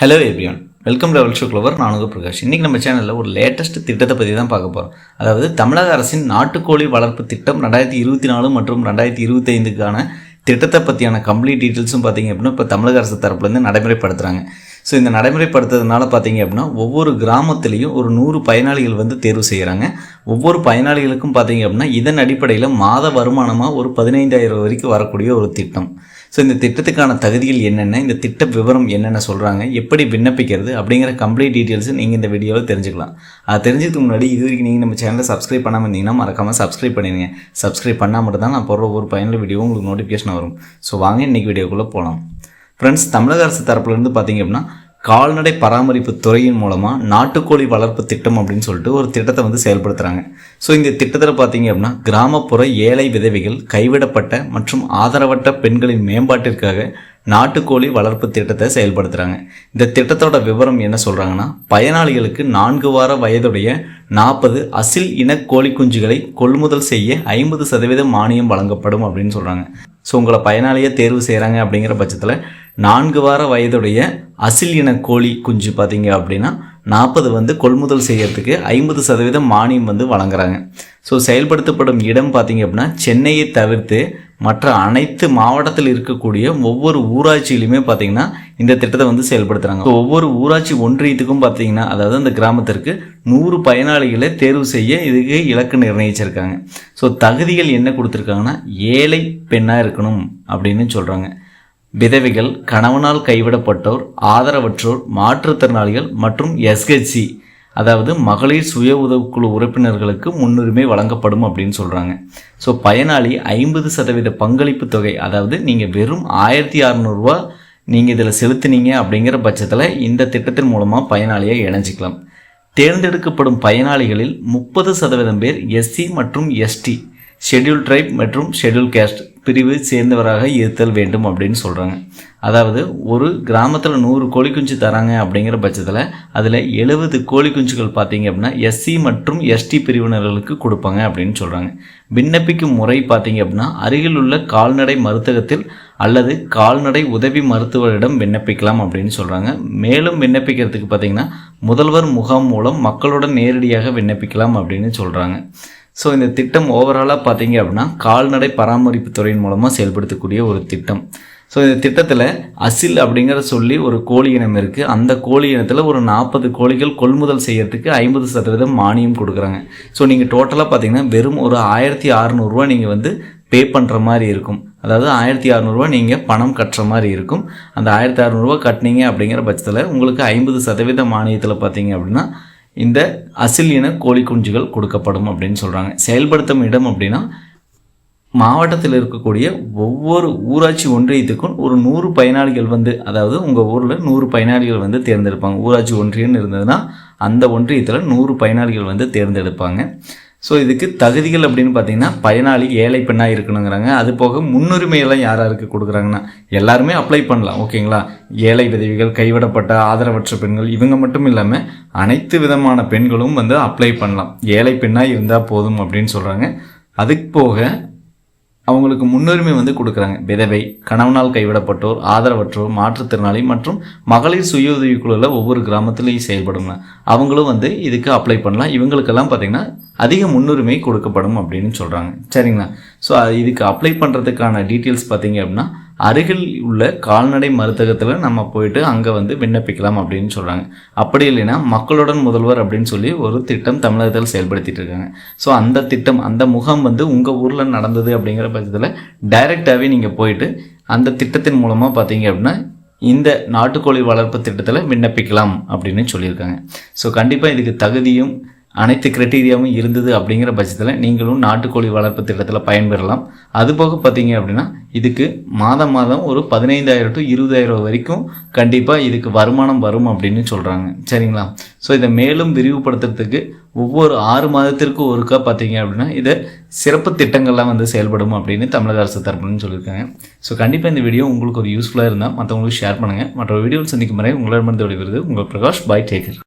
Hello everyone welcome level show clover நான் பிரகாஷ். இன்றைக்கி நம்ம சேனலில் ஒரு லேட்டஸ்ட் திட்டத்தை பற்றி தான் பார்க்க போகிறோம் அதாவது தமிழக அரசின் நாட்டுக்கோழி வளர்ப்பு திட்டம் ரெண்டாயிரத்தி இருபத்தி நாலு மற்றும் ரெண்டாயிரத்தி இருபத்தைந்துக்கான திட்டத்தை பற்றியான கம்ப்ளீட் டீட்டெயில்ஸும் பார்த்தீங்க அப்படின்னா இப்போ தமிழக அரசு தரப்புலேருந்து நடைமுறைப்படுத்துகிறாங்க ஸோ இந்த நடைமுறைப்படுத்துறதுனால பார்த்தீங்க அப்படின்னா ஒவ்வொரு கிராமத்துலேயும் ஒரு நூறு பயனாளிகள் வந்து தேர்வு செய்கிறாங்க ஒவ்வொரு பயனாளிகளுக்கும் பார்த்தீங்க அப்படின்னா இதன் அடிப்படையில் மாத வருமானமாக ஒரு பதினைந்தாயிரம் வரைக்கும் வரக்கூடிய ஒரு திட்டம். ஸோ இந்த திட்டத்துக்கான தகுதிகள் என்னென்ன இந்த திட்ட விவரம் என்னென்ன சொல்கிறாங்க எப்படி விண்ணப்பிக்கிறது அப்படிங்கிற கம்ப்ளீட் டீட்டெயில்ஸ் நீங்கள் இந்த வீடியோவில் தெரிஞ்சுக்கலாம். அது தெரிஞ்சதுக்கு முன்னாடி இது வரைக்கும் நீங்கள் நம்ம சேனலை சப்ஸ்கிரைப் பண்ணாமல் இருந்தீங்கன்னா மறக்காமல் சப்ஸ்கிரைப் பண்ணிடுங்க. சப்ஸ்கிரைப் பண்ணால் மட்டும் தான் நான் போடுற ஒரு பயனுள்ள வீடியோ உங்களுக்கு நோட்டிஃபிகேஷன் வரும். ஸோ வாங்க இன்றைக்கி வீடியோக்குள்ளே போகலாம் ஃப்ரெண்ட்ஸ் தமிழக அரசு தரப்புலேருந்து பார்த்தீங்க அப்படின்னா கால்நடை பராமரிப்பு துறையின் மூலமாக நாட்டுக்கோழி வளர்ப்பு திட்டம் அப்படின்னு சொல்லிட்டு ஒரு திட்டத்தை வந்து செயல்படுத்துகிறாங்க ஸோ இந்த திட்டத்தில் பார்த்தீங்க அப்படின்னா கிராமப்புற ஏழை விதவைகள் கைவிடப்பட்ட மற்றும் ஆதரவற்ற பெண்களின் மேம்பாட்டிற்காக நாட்டுக்கோழி வளர்ப்பு திட்டத்தை செயல்படுத்துகிறாங்க இந்த திட்டத்தோட விவரம் என்ன சொல்கிறாங்கன்னா பயனாளிகளுக்கு நான்கு வார வயதுடைய நாற்பது அசில் இன கோழி குஞ்சுகளை கொள்முதல் செய்ய ஐம்பது சதவீதம் மானியம் வழங்கப்படும் அப்படின்னு சொல்கிறாங்க ஸோ உங்களை பயனாளியாக தேர்வு செய்கிறாங்க அப்படிங்கிற பட்சத்தில் நான்கு வார வயதுடைய அசில் இன கோழி குஞ்சு பார்த்தீங்க அப்படின்னா நாற்பது வந்து கொள்முதல் செய்யறதுக்கு ஐம்பது சதவீதம் மானியம் வந்து வழங்குறாங்க. ஸோ செயல்படுத்தப்படும் இடம் பார்த்தீங்க அப்படின்னா சென்னையை தவிர்த்து மற்ற அனைத்து மாவட்டத்தில் இருக்கக்கூடிய ஒவ்வொரு ஊராட்சியிலுமே பார்த்தீங்கன்னா இந்த திட்டத்தை வந்து செயல்படுத்துகிறாங்க ஸோ ஒவ்வொரு ஊராட்சி ஒன்றியத்துக்கும் பார்த்தீங்கன்னா அதாவது அந்த கிராமத்திற்கு நூறு பயனாளிகளை தேர்வு செய்ய இதுக்கு இலக்கு நிர்ணயிச்சிருக்காங்க. ஸோ தகுதிகள் என்ன கொடுத்துருக்காங்கன்னா ஏழை பெண்ணாக இருக்கணும் அப்படின்னு சொல்கிறாங்க விதவைகள் கணவனால் கைவிடப்பட்டோர் ஆதரவற்றோர் மாற்றுத்திறனாளிகள் மற்றும் எஸ்ஹெச்சி அதாவது மகளிர் சுய உதவுக்குழு உறுப்பினர்களுக்கு முன்னுரிமை வழங்கப்படும் அப்படின்னு சொல்கிறாங்க ஸோ பயனாளி ஐம்பது சதவீத பங்களிப்பு தொகை அதாவது நீங்கள் வெறும் ஆயிரத்தி அறநூறுரூவா நீங்கள் இதில் செலுத்தினீங்க அப்படிங்கிற பட்சத்தில் இந்த திட்டத்தின் மூலமாக பயனாளியாக இணைஞ்சிக்கலாம். தேர்ந்தெடுக்கப்படும் பயனாளிகளில் முப்பது சதவீதம் பேர் எஸ்சி மற்றும் எஸ்டி ஷெட்யூல் ட்ரைப் மற்றும் ஷெட்யூல் கேஸ்ட் பிரிவு சேர்ந்தவராக இருத்தல் வேண்டும் அப்படின்னு சொல்கிறாங்க அதாவது ஒரு கிராமத்தில் நூறு கோழி குஞ்சு தராங்க அப்படிங்கிற பட்சத்தில் அதில் எழுபது கோழி குஞ்சுகள் பார்த்தீங்க அப்படின்னா எஸ்சி மற்றும் எஸ்டி பிரிவினர்களுக்கு கொடுப்பாங்க அப்படின்னு சொல்கிறாங்க விண்ணப்பிக்கும் முறை பார்த்தீங்க அப்படின்னா அருகில் உள்ள கால்நடை மருத்துவத்தில் அல்லது கால்நடை உதவி மருத்துவரிடம் விண்ணப்பிக்கலாம் அப்படின்னு சொல்கிறாங்க மேலும் விண்ணப்பிக்கிறதுக்கு பார்த்தீங்கன்னா முதல்வர் முகாம் மூலம் மக்களுடன் நேரடியாக விண்ணப்பிக்கலாம் அப்படின்னு சொல்கிறாங்க ஸோ இந்த திட்டம் ஓவராலாக பார்த்தீங்க அப்படின்னா கால்நடை பராமரிப்பு துறையின் மூலமாக செயல்படுத்தக்கூடிய ஒரு திட்டம். ஸோ இந்த திட்டத்தில் அசில் அப்படிங்கிற சொல்லி ஒரு கோழி இனம் இருக்குது அந்த கோழி இனத்தில் ஒரு நாற்பது கோழிகள் கொள்முதல் செய்யறதுக்கு ஐம்பது சதவீதம் மானியம் கொடுக்குறாங்க. ஸோ நீங்கள் டோட்டலாக பார்த்தீங்கன்னா வெறும் ஒரு ஆயிரத்தி அறநூறுவா நீங்கள் வந்து பே பண்ணுற மாதிரி இருக்கும். அதாவது ஆயிரத்தி அறநூறுவா நீங்கள் பணம் கட்டுற மாதிரி இருக்கும். அந்த ஆயிரத்தி அறநூறுவா கட்டினீங்க அப்படிங்கிற பட்சத்தில் உங்களுக்கு ஐம்பது சதவீத மானியத்தில் பார்த்தீங்க அப்படின்னா இந்த அசில் இன கோழி குஞ்சுகள் கொடுக்கப்படும் அப்படின்னு சொல்கிறாங்க செயல்படுத்தும் இடம் அப்படின்னா மாவட்டத்தில் இருக்கக்கூடிய ஒவ்வொரு ஊராட்சி ஒன்றியத்துக்கும் ஒரு நூறு பயனாளிகள் வந்து அதாவது உங்கள் ஊரில் நூறு பயனாளிகள் வந்து தேர்ந்தெடுப்பாங்க. ஊராட்சி ஒன்றியம்னு இருந்ததுன்னா அந்த ஒன்றியத்தில் நூறு பயனாளிகள் வந்து தேர்ந்தெடுப்பாங்க. ஸோ இதுக்கு தகுதிகள் அப்படின்னு பார்த்தீங்கன்னா பயனாளி ஏழை பெண்ணாக இருக்கணுங்கிறாங்க. அது போக முன்னுரிமையெல்லாம் யார் யாருக்கு கொடுக்குறாங்கன்னா எல்லாருமே அப்ளை பண்ணலாம் ஓகேங்களா ஏழை விதவிகள் கைவிடப்பட்ட ஆதரவற்ற பெண்கள் இவங்க மட்டும் இல்லாமல் அனைத்து விதமான பெண்களும் வந்து அப்ளை பண்ணலாம். ஏழை பெண்ணாக இருந்தால் போதும் அப்படின்னு சொல்கிறாங்க அதுக்கு போக அவங்களுக்கு முன்னுரிமை வந்து கொடுக்குறாங்க. விதவை கணவனால் கைவிடப்பட்டோர் ஆதரவற்றோர் மாற்றுத்திறனாளி மற்றும் மகளிர் சுய உதவிக்குழுவில் ஒவ்வொரு கிராமத்துலேயும் செயல்படுங்க அவங்களும் வந்து இதுக்கு அப்ளை பண்ணலாம். இவங்களுக்கெல்லாம் பார்த்திங்கன்னா அதிக முன்னுரிமை கொடுக்கப்படும் அப்படின்னு சொல்கிறாங்க சரிங்களா? ஸோ இதுக்கு அப்ளை பண்ணுறதுக்கான டீட்டெயில்ஸ் பார்த்தீங்க அப்படின்னா அருகில் உள்ள கால்நடை மருத்தகத்தில் நம்ம போயிட்டு அங்கே வந்து விண்ணப்பிக்கலாம் அப்படின்னு சொல்கிறாங்க அப்படி இல்லைன்னா மக்களுடன் முதல்வர் அப்படின்னு சொல்லி ஒரு திட்டம் தமிழகத்தில் செயல்படுத்திட்டு இருக்காங்க. ஸோ அந்த திட்டம் அந்த முகாம் வந்து உங்கள் ஊரில் நடந்தது அப்படிங்கிற பட்சத்தில் டைரெக்டாகவே நீங்கள் போயிட்டு அந்த திட்டத்தின் மூலமாக பார்த்தீங்க அப்படின்னா இந்த நாட்டுக்கோழி வளர்ப்பு திட்டத்தில் விண்ணப்பிக்கலாம் அப்படின்னு சொல்லியிருக்காங்க. ஸோ கண்டிப்பாக இதுக்கு தகுதியும் அனைத்து கிரைட்டீரியாவும் இருந்தது அப்படிங்கிற பட்சத்தில் நீங்களும் நாட்டுக்கோழி வளர்ப்பு திட்டத்தில் பயன்பெறலாம். அதுபோக பார்த்தீங்க அப்படின்னா இதுக்கு மாதம் மாதம் ஒரு பதினைந்தாயிரம் டு இருபதாயிரம் வரைக்கும் கண்டிப்பாக இதுக்கு வருமானம் வரும் அப்படின்னு சொல்கிறாங்க சரிங்களா? ஸோ இதை மேலும் விரிவுபடுத்துறதுக்கு ஒவ்வொரு ஆறு மாதத்திற்கு ஒருக்கா பார்த்தீங்க அப்படின்னா இதை சிறப்பு திட்டங்கள்லாம் வந்து செயல்படும் அப்படின்னு தமிழக அரசு தரப்புன்னு சொல்லியிருக்காங்க. ஸோ கண்டிப்பாக இந்த வீடியோ உங்களுக்கு ஒரு யூஸ்ஃபுல்லாக இருந்தால் மற்றவங்களுக்கு ஷேர் பண்ணுங்கள் மற்ற வீடியோவில் சந்திக்கும் முறை உங்களிடமிருந்து விடுவது உங்கள் பிரகாஷ் பாய் டேக்கர்